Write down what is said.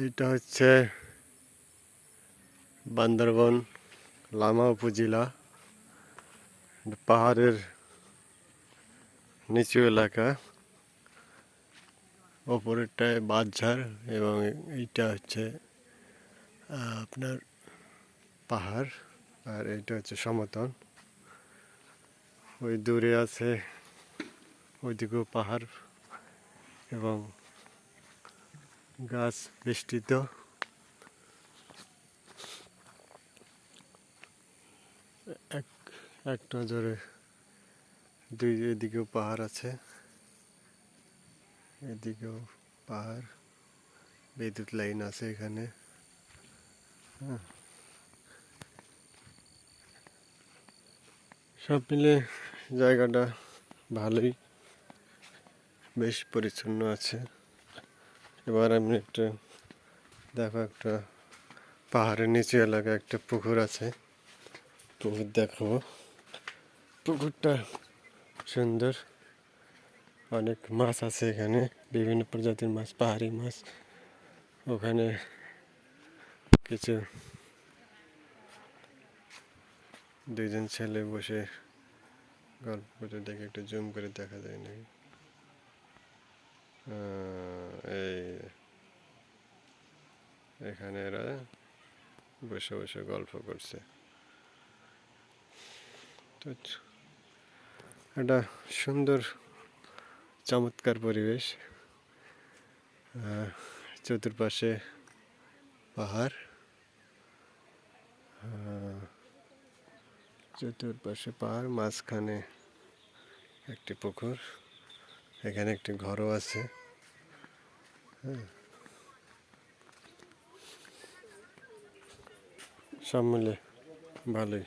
এইটা হচ্ছে বান্দরবন লামা উপজেলা। পাহাড়ের নিচু এলাকা। ওপরেরটায় বাঁধঝাড় এবং এইটা হচ্ছে আপনার পাহাড় আর এইটা হচ্ছে সমতল। ওই দূরে আছে ওইদিকেও পাহাড় এবং গাছ বেষ্টিত। এক এক নজরে দুই, এদিকেও পাহাড় আছে, এদিকেও পাহাড়। বিদ্যুৎ লাইন আছে এখানে। হ্যাঁ। সব মিলে জায়গাটা ভালোই, বেশ পরিচ্ছন্ন আছে। এবার আমি একটা, দেখো একটা পাহাড়ের নিচু এলাকায় একটা পুকুর আছে। পুকুর দেখো পুকুরটা সুন্দর। অনেক মাছ আছে এখানে, বিভিন্ন প্রজাতির মাছ, পাহাড়ি মাছ। ওখানে কিছু দুইজন ছেলে বসে গল্প করে দেখে একটু জুম করে দেখা যায় নাকি। এখানে এরা বসে বসে গল্প করছে। তো একটা সুন্দর, চমৎকার পরিবেশ। চতুর্পাশে পাহাড়। চতুর্পাশে পাহাড়, মাঝখানে একটি পুকুর। এখানে একটি ঘরও আছে। হ্যাঁ। সব মিলে ভালোই